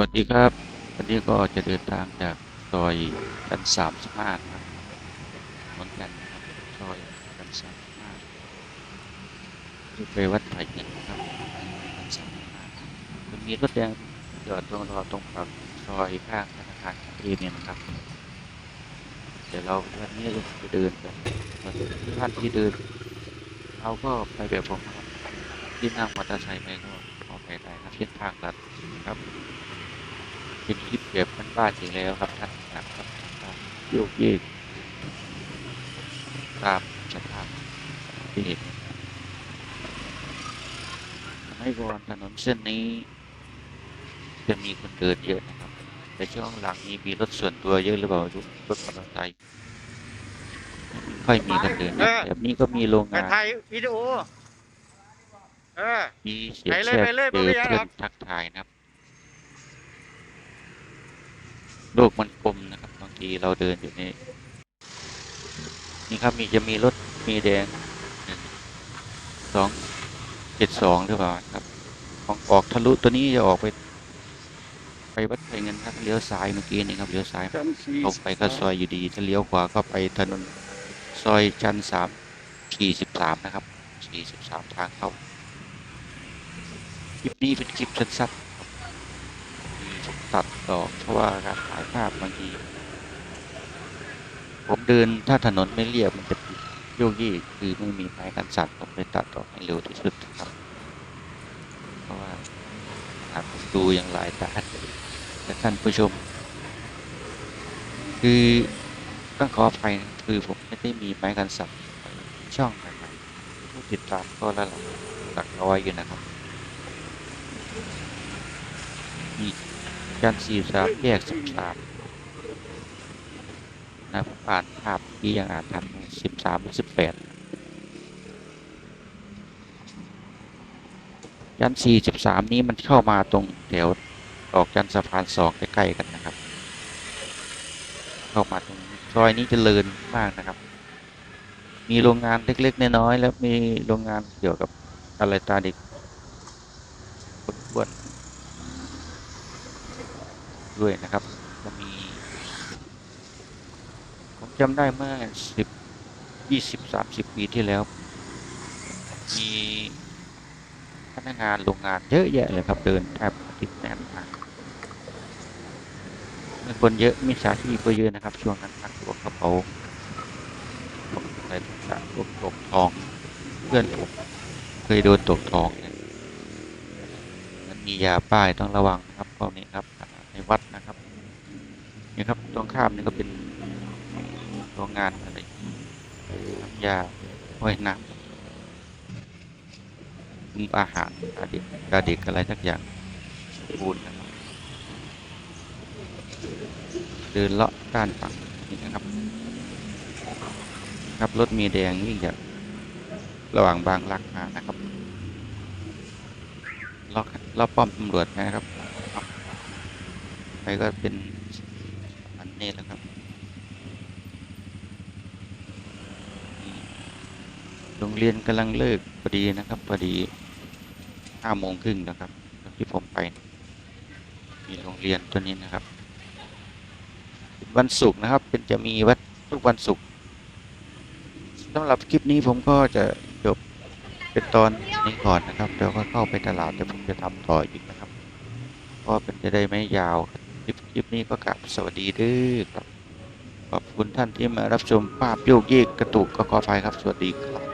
วัสดีครับ วันนี้ก็จะเดินทางจากซอยกันสามสิบห้าครับเหมือนกันนะครับซอยกันสามสิบห้าไปวัดไผ่เงินครับกันสามสิบห้าจะมีรถแดงจอดตรงรอตรงปากซอยข้างธนาคารกรุงเทพเนี่ยนะครับ เดี๋ยวเราวันนี้จะเดินกันท่านที่เดินเราก็ไปแบบผมครับที่นั่งมอเตอร์ไซค์ไปก็ออกไปได้ครับเส้นทางลัดครับ เป็นคลิปแบบบ้านๆอีกแล้วครับท่านนะครับโยกเยกตามสภาพที่เห็นสมัยก่อนถนนเส้นนี้ จะมีคนเดินเยอะนะครับ แต่ช่วงหลังนี้มีรถส่วนตัวเยอะหรือเปล่าไม่รู้รถมอเตอร์ไซค์ไม่ค่อยมีคนเดินนะแบบนี้ก็มีโรงไปงานถ่ายวิดีโอเออมีเสียงไปเลยแทรไปเลยกเจอไม่เป็นไรเพื่คอรันบทักทายนะครับ โลกมันกลมนะครับบางทีเราเดินอยู่ในนี่ครับมีจะมีรถมีแดงหนึ่งสองเจ็ดสองหรือเปล่าครับของออกทะลุตัวนี้จะออกไป ไปวัดไผ่เงินครับเลี้ยวซ้ายเมื่อกี้นี่ครับเลี้ยวซ้ายตรงไปก็ซอยอยู่ดีถ้าเลี้ยวขวาก็ไปถนนซอยจันสามสี่สิบสามนะครับสี่สิบสามทางเข้าคลิปนี้เป็นคลิปสั้นๆ ตัดต่อเพราะว่าการถ่ายภาพบางทีผมเดินถ้าถนนไม่เรียบมันจะโยกยี่คือไม่มีไม้กันสั่นผมเลยตัดออกให้เร็วที่สุดครับ เพราะว่าอาจดูอย่างหลายตาแต่ท่านผู้ชม คือต้องขออภัยคือผมไม่ได้มีไม้กันสั่นช่องนะครับผู้ติดตามก็ระดับหลักร้อยอยู่นะครับมี การสี่สามแยกสิบสามนะผมอ่านภาพที่ยังอ่านทันสิบสามสิบแปดยันสี่สิบสามนี้มันเข้ามาตรงแถวออกยันสะพานสองใกล้ๆกันนะครับ เข้ามาตรงซอยนี้เจริญมากนะครับ มีโรงงานเล็กๆน้อยๆแล้วมีโรงงานเกี่ยวกับอะไรตาเด็กอ้วนๆ ด้วยนะครับจะมีผมจำได้เมื่อสิบยี่สิบสามสิบปีที่แล้ว มีพนักงานโรงงานเยอะแยะเลยครับ เดินแทบอาทิตย์แน่นมากมีคนเยอะมีสาชีพก็เยอะนะครับ ช่วงนั้นพักตัวกระเป๋าอะไรต่างๆพวกตกทอง เพื่อนผมเคยโดนตกทองเนี่ยมันมียาป้ายต้องระวังนะครับพวกนี้ครับ ในวัดนะครับนี่ครับตรงข้ามนี่ก็เป็นโรงงานอะไรน้ำยาห้วยน้ำคุมอาหารตาเด็กตาเด็กอะไรสักอย่างปูนนะครับเดินเลาะด้านฝั่งนี่นะครับ ครับรถมีแดงวิ่งจากระหว่างบางรักมานะครับลาะเลาะป้อมตำรวจนะครับ ไปก็เป็นอันนี้แหละครับโรงเรียนกำลังเลิกพอดีนะครับพอดีห้าโมงครึ่งนะครับที่ผมไป มีโรงเรียนตัวนี้นะครับ วันศุกร์นะครับ เป็นจะมีวัดทุกวันศุกร์สำหรับคลิปนี้ผมก็จะจบเป็นตอนนี้ก่อนนะครับเดี๋ยวก็เข้าไปตลาดเดี๋ยวผมจะทำต่ออีกนะครับ ก็เป็นจะได้ไม่ยาว คลิปคลิปนี้ก็กลับสวัสดีด้อครับ ขอบคุณท่านที่มารับชมภาพโยกเยกกระตุกก็ขอไฟครับ สวัสดีครับ